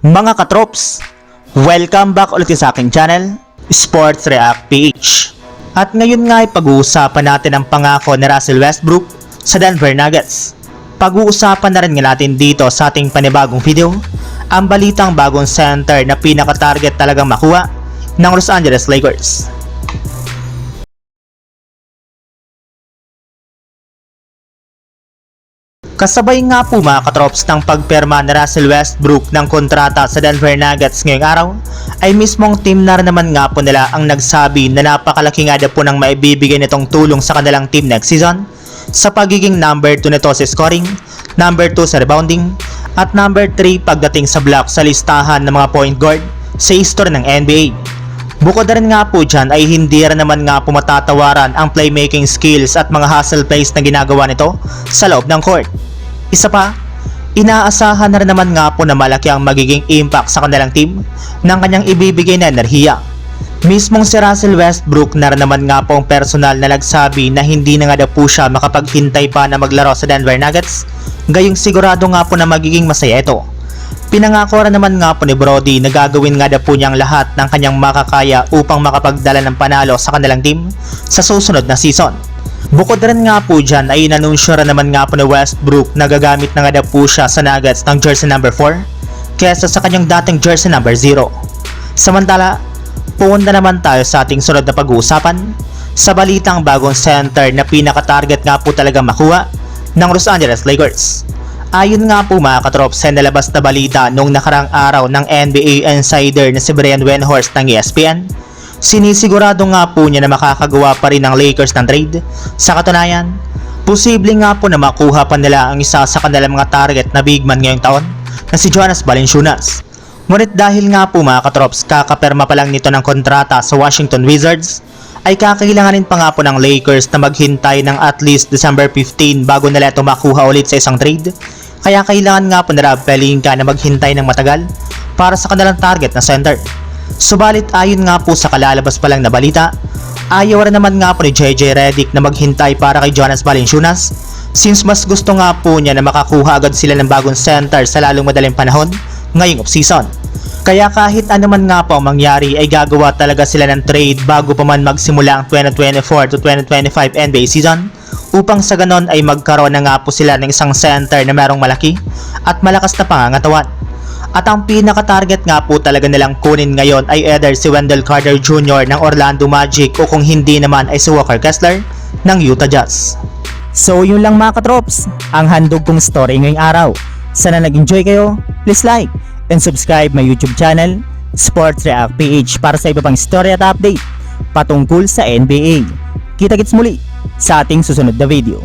Mga katrops, welcome back ulit sa aking channel, Sports React PH. At ngayon nga ay pag-uusapan natin ang pangako ni Russell Westbrook sa Denver Nuggets. Pag-uusapan na rin nga natin dito sa ating panibagong video, ang balitang bagong center na pinaka-target talagang makuha ng Los Angeles Lakers. Kasabay nga po mga katrops ng pagperma ni Russell Westbrook ng kontrata sa Denver Nuggets ngayong araw, ay mismong team na rin naman nga po nila ang nagsabi na napakalaki nga po ng maibibigay nitong tulong sa kanilang team next season sa pagiging number 2 nito sa scoring, number 2 sa rebounding, at number 3 pagdating sa block sa listahan ng mga point guard sa history ng NBA. Bukod na rin nga po dyan ay hindi rin naman nga po matatawaran ang playmaking skills at mga hustle plays na ginagawa nito sa loob ng court. Isa pa, inaasahan na rin naman nga po na malaki ang magiging impact sa kanilang team ng kanyang ibibigay na enerhiya. Mismong si Russell Westbrook na rin naman nga po ang personal na nagsabi na hindi na nga daw po siya makapaghintay pa na maglaro sa Denver Nuggets, gayong sigurado nga po na magiging masaya ito. Pinangako rin naman nga po ni Brody na gagawin nga daw po niyang lahat ng kanyang makakaya upang makapagdala ng panalo sa kanilang team sa susunod na season. Bukod rin nga po dyan ay inanunsyo rin naman nga po ni Westbrook na gagamit na nga daw po siya sa Nuggets ng jersey number 4 kesa sa kanyang dating jersey number 0. Samantala, pumunta naman tayo sa ating sunod na pag-uusapan sa balitang bagong center na pinaka-target nga po talaga makuha ng Los Angeles Lakers. Ayon nga po mga katrops sa nalabas na balita noong nakarang araw ng NBA insider na si Brian Windhorst ng ESPN, sinisigurado nga po niya na makakagawa pa rin ng Lakers ng trade. Sa katunayan, posible nga po na makuha pa nila ang isa sa kanilang mga target na big man ngayong taon na si Jonas Valanciunas. Ngunit dahil nga po mga katrops kakaperma pa lang nito ng kontrata sa Washington Wizards, ay kakailanganin pa nga po ng Lakers na maghintay ng at least December 15 bago nila ito makuha ulit sa isang trade. Kaya kailangan nga po Rob Pelinka na maghintay ng matagal para sa kanilang target na center. Subalit ayon nga po sa kalalabas pa lang na balita, ayaw rin naman nga po ni JJ Redick na maghintay para kay Jonas Valanciunas since mas gusto nga po niya na makakuha agad sila ng bagong center sa lalong madaling panahon ngayong off-season. Kaya kahit ano man nga po ang mangyari ay gagawa talaga sila ng trade bago pa man magsimula ang 2024 to 2025 NBA season upang sa ganon ay magkaroon na nga po sila ng isang center na merong malaki at malakas na pangangatawan. At ang pinaka-target nga po talaga nilang kunin ngayon ay either si Wendell Carter Jr. ng Orlando Magic o kung hindi naman ay si Walker Kessler ng Utah Jazz. So yun lang mga katrops, ang handog kong story ngayong araw. Sana nag-enjoy kayo, please like and subscribe my YouTube channel, Sports React PH para sa iba pang story at update patungkol sa NBA. Kita-kits muli sa ating susunod na video.